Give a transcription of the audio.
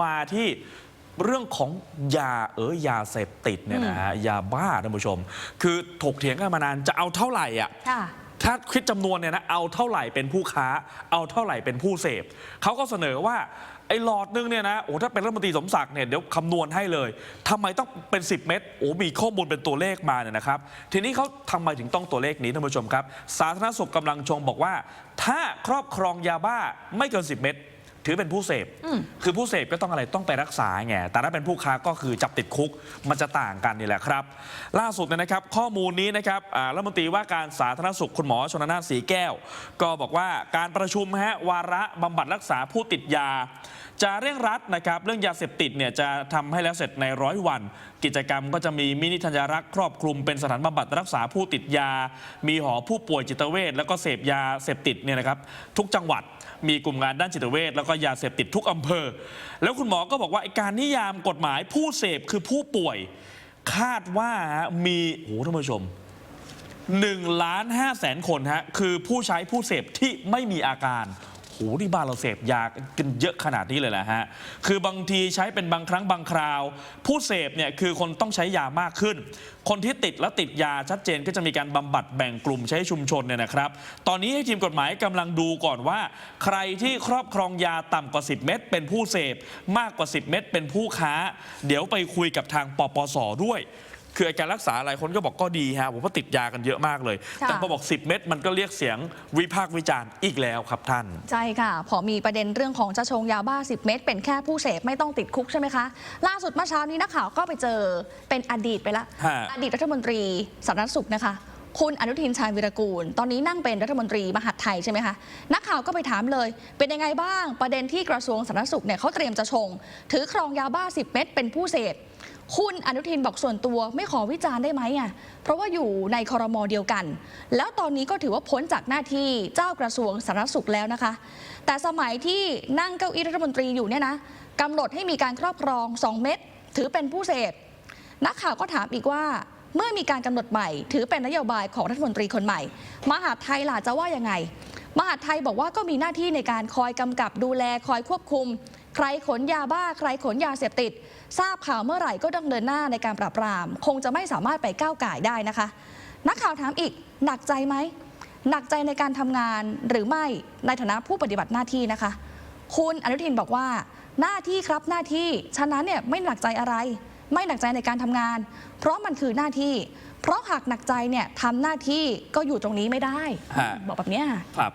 มาที่เรื่องของยาเออยาเสพติดเนี่ยนะฮะยาบ้าท่านผู้ชม คือถกเถียงกันมานานจะเอาเท่าไหร่อะค่ะ ถ้าคิดจำนวนเนี่ยนะเอาเท่าไหร่เป็นผู้ค้า เอาเท่าไหร่เป็นผู้เสพเขาก็เสนอว่าไอ้หลอดนึงเนี่ยนะโอ้ถ้าเป็นรัฐมนตรีสมศักดิ์เนี่ยเดี๋ยวคำนวณให้เลยทำไมต้องเป็น 10 เม็ดโอ้มีข้อมูลเป็นตัวเลขมาเนี่ยนะครับ ทีนี้เขาทำไมถึงต้องตัวเลขนี้ท่านผู้ชมครับ สาธารณสุขกำลังชงบอกว่า ถ้าครอบครองยาบ้าไม่เกิน 10 เม็ด ถือเป็นผู้เสพ คือผู้เสพก็ต้องอะไรต้องไปรักษาไง แต่ถ้าเป็นผู้ค้าก็คือจับติดคุก มันจะต่างกันนี่แหละครับ ล่าสุดเนยนะครับ ข้อมูลนี้นะครับอ่ารัฐมนตรีว่าการสาธารณสุขคุณหมอชนน่านสีแก้ว ก็บอกว่าการประชุมฮะวาระบำบัดรักษาผู้ติดยา จะเร่งรัดนะครับเรื่องยาเสพติดเนี่ยจะทำให้แล้วเสร็จในร้อยวัน กิจกรรมก็จะมีมินิธัญรักษ์ครอบคลุมเป็นสถานบำบัดรักษาผู้ติดยา มีหอผู้ป่วยจิตเวชแล้วก็เสพยาเสพติดเนี่ยนะครับทุกจังหวัดมีกลุ่มงานด้านจิตเวชแล้วก็ยาเสพติดทุกอำเภอ แล้วคุณหมอก็บอกว่าไอการนิยามกฎหมายผู้เสพคือผู้ป่วย คาดว่ามีโอ้ท่านผู้ชม1ล้าน5แสนคนฮะคือผู้ใช้ผู้เสพที่ไม่มีอาการ หที่บ้านเราเสพยากันเยอะขนาดนี้เลยแหละฮะ คือบางทีใช้เป็นบางครั้งบางคราว ผู้เสพเนี่ยคือคนต้องใช้ยามากขึ้น คนที่ติดและติดยาชัดเจนก็จะมีการบำบัดแบ่งกลุ่มใช้ชุมชนเนี่ยนะครับ ตอนนี้ให้ทีมกฎหมายกำลังดูก่อนว่า ใครที่ครอบครองยาต่ำกว่า 10 เม็ดเป็นผู้เสพ มากกว่า 10 เม็ดเป็นผู้ค้า เดี๋ยวไปคุยกับทางปปสด้วย คือไอ้การรักษาอะไรคนก็บอกก็ดีฮะผมว่าติดยากันเยอะมากเลย ค่ะ แต่พอบอก 10 เม็ดมันก็เรียกเสียงวิพากษ์วิจารณ์อีกแล้วครับท่าน ใช่ค่ะ พอมีประเด็นเรื่องของจะชงยาบ้า 10 เม็ดเป็นแค่ผู้เสพไม่ต้องติดคุกใช่ไหมคะ ล่าสุดเมื่อเช้านี้นักข่าวก็ไปเจอเป็นอดีตไปละ ฮะ อดีตรัฐมนตรีสาธารณสุขนะคะ คุณอนุทินชาญวิรกูล ตอนนี้นั่งเป็นรัฐมนตรีมหาดไทยใช่ไหมคะ นักข่าวก็ไปถามเลย เป็นยังไงบ้าง ประเด็นที่กระทรวงสาธารณสุขเนี่ยเขาเตรียมจะชง ถือครองยาบ้า 10 เม็ดเป็นผู้เสพ คุณอนุทินบอกส่วนตัวไม่ขอวิจารณ์ได้ไหมอะเพราะว่าอยู่ในคอรมอเดียวกัน แล้วตอนนี้ก็ถือว่าพ้นจากหน้าที่เจ้ากระทรวงสาธารณสุขแล้วนะคะ แต่สมัยที่นั่งเก้าอี้รัฐมนตรีอยู่เนี่ยนะกำหนดให้มีการครอบครอง 2 เม็ดถือเป็นผู้เสพนักข่าวก็ถามอีกว่าเมื่อมีการกำหนดใหม่ ถือเป็นนโยบายของรัฐมนตรีคนใหม่ มหาดไทยล่ะจะว่ายังไง มหาดไทยบอกว่าก็มีหน้าที่ในการคอยกำกับดูแลคอยควบคุม ใครขนยาบ้าใครขนยาเสพติด ทราบข่าวเมื่อไหร่ก็ต้องเดินหน้าในการปราบปราม คงจะไม่สามารถไปก้าวไก่ายได้นะคะ นักข่าวถามอีกหนักใจไหมหนักใจในการทำงานหรือไม่ในฐานะผู้ปฏิบัติหน้าที่นะคะ คุณอนุทินบอกว่า หน้าที่ครับหน้าที่ฉะนั้นเนี่ยไม่หนักใจอะไร ไม่หนักใจในการทำงาน เพราะมันคือหน้าที่ เพราะหากหนักใจเนี่ยทำหน้าที่ก็อยู่ตรงนี้ไม่ได้ ฮะ บอกแบบเนี้ย ครับ